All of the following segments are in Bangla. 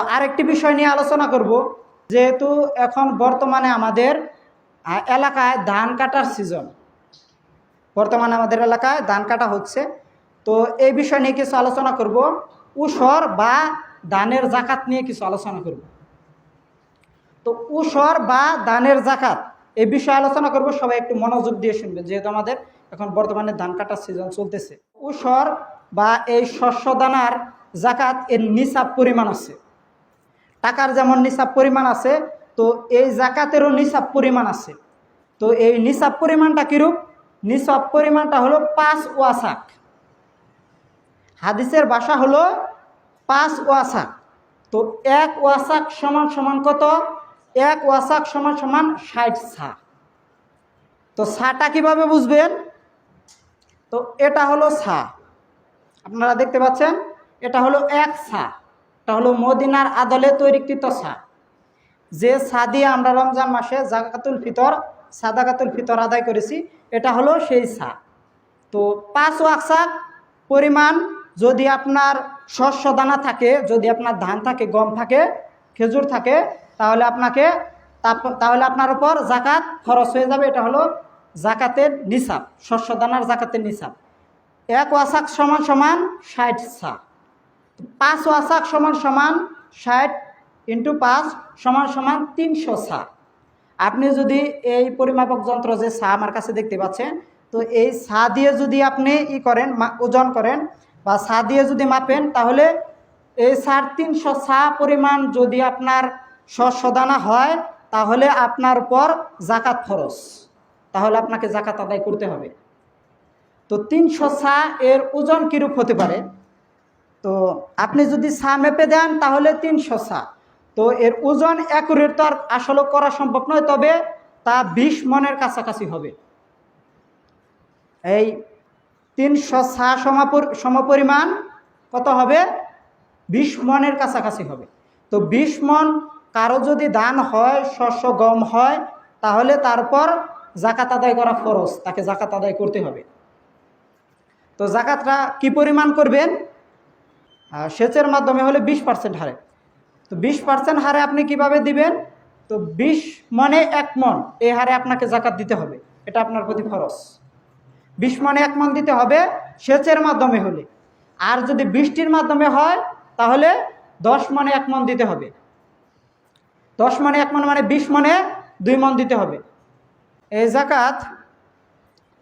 আরেকটি বিষয় নিয়ে আলোচনা করব। যেহেতু এখন বর্তমানে আমাদের এলাকায় ধান কাটার সিজন বর্তমানে আমাদের এলাকায় ধান কাটা হচ্ছে। তো এই বিষয় নিয়ে কিছু আলোচনা করব। উসর বা ধানের জাকাত নিয়ে কিছু আলোচনা করব। তো উসর বা ধানের জাকাত, এই বিষয়ে আলোচনা করব। সবাই একটু মনোযোগ দিয়ে শুনবেন, যেহেতু আমাদের এখন বর্তমানে ধান কাটার সিজন চলতেছে। উসর বা এই শস্য দানার জাকাত এর নিসাব পরিমাণ আছে। টাকার যেমন নিসাব পরিমাণ আছে, তো এই জাকাতেরও নিসাব পরিমাণ আছে। তো এই নিসাব পরিমাণটা কীরূপ? নিসাব পরিমাণটা হলো পাঁচ ওয়াসাক। হাদিসের বাসা হলো পাঁচ ওয়াসাক। তো এক ওয়াসাক সমান সমান কত? এক ওয়াসাক সমান সমান ষাট সা। তো সাটা কীভাবে বুঝবেন? তো এটা হলো সা। আপনারা দেখতে পাচ্ছেন? এটা হলো এক সা। এটা হলো মদিনার আদলে তৈরিকৃত সা যে সা দিয়ে আমরা রমজান মাসে জাকাতুল ফিতর, সাদাকাতুল ফিতর আদায় করেছি, এটা হলো সেই সা তো পাঁচ ওয়াকসাক পরিমাণ যদি আপনার শস্য দানা থাকে, যদি আপনার ধান থাকে, গম থাকে, খেজুর থাকে, তাহলে আপনাকে তাহলে আপনার উপর জাকাত খরচ হয়ে যাবে, এটা হলো জাকাতের নিসাব, শস্য দানার জাকাতের নিসাব। এক ওয়াসাক সমান সমান ষাট সা পাঁচ ওয়াসাক সমান সমান ষাট ইন্টু পাঁচ সমান সমান তিনশো সা আপনি যদি এই পরিমাপক যন্ত্র যে সা আমার কাছে দেখতে পাচ্ছেন, তো এই সা দিয়ে যদি আপনি ই করেন ওজন করেন বা সা দিয়ে যদি মাপেন, তাহলে এই সার তিনশো সা পরিমাণ যদি আপনার শস্য দানা হয়, তাহলে আপনার উপর জাকাত খরচ। তাহলে আপনাকে জাকাত আদায় করতে হবে। তো তিনশো সা এর ওজন কীরূপ হতে পারে? তো আপনি যদি সা মেপে দেন, তাহলে তিনশো সা তো এর ওজন অ্যাকুরেট তো আর আসলে করা সম্ভব নয়, তবে তা বিশ মনের কাছাকাছি হবে। এই তিনশো সা সমাপর, সমপরিমাণ কত হবে? বিশ মনের কাছাকাছি হবে। তো বিশ মন কারও যদি দান হয়, শস্য, গম হয়, তাহলে তারপর জাকাত আদায় করা ফরজ। তাকে জাকাত আদায় করতে হবে। তো জাকাতটা কি পরিমাণ করবেন? সেচের মাধ্যমে হলে বিশ পার্সেন্ট হারে। তো বিশ পার্সেন্ট হারে আপনি কীভাবে দিবেন? তো বিশ মানে এক মন, এই হারে আপনাকে জাকাত দিতে হবে। এটা আপনার প্রতি খরচ বিশ মনে এক মন দিতে হবে সেচের মাধ্যমে হলে। আর যদি বৃষ্টির মাধ্যমে হয়, তাহলে দশ মনে এক মন দিতে হবে। দশ মনে এক মন মানে বিশ মনে দুই মন দিতে হবে। এই জাকাত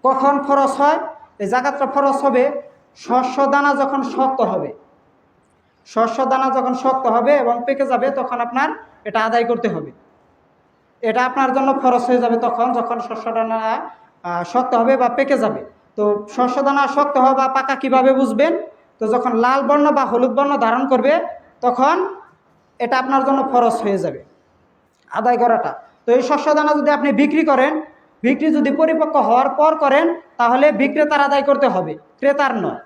কখন খরচ হয়? এই জাকাতটা খরচ হবে, শস্য দানা যখন শক্ত হবে শস্য দানা যখন শক্ত হবে এবং পেকে যাবে, তখন আপনার এটা আদায় করতে হবে। এটা আপনার জন্য খরচ হয়ে যাবে তখন যখন শস্য দানা শক্ত হবে বা পেকে যাবে। তো শস্য দানা শক্ত হওয়া বা পাকা কীভাবে বুঝবেন? তো যখন লাল বর্ণ বা হলুদ বর্ণ ধারণ করবে, তখন এটা আপনার জন্য খরচ হয়ে যাবে আদায় করাটা। তো এই শস্য দানা যদি আপনি বিক্রি করেন, বিক্রি যদি পরিপক্ক হওয়ার পর করেন, তাহলে বিক্রেতার আদায় করতে হবে। ক্রেতার নয়।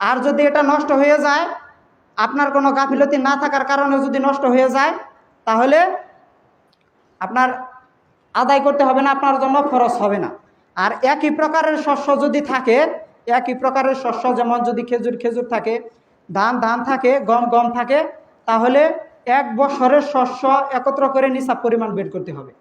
আর যদি এটা নষ্ট হয়ে যায়, আপনার কোনো গাফিলতি না থাকার কারণে যদি নষ্ট হয়ে যায়, তাহলে আপনার আদায় করতে হবে না, আপনার জন্য খরচ হবে না। আর একই প্রকারের শস্য যদি থাকে, একই প্রকারের শস্য যেমন যদি খেজুর খেজুর থাকে, ধান ধান থাকে, গম গম থাকে, তাহলে এক বছরের শস্য একত্র করে নিসাব পরিমাণ বের করতে হবে।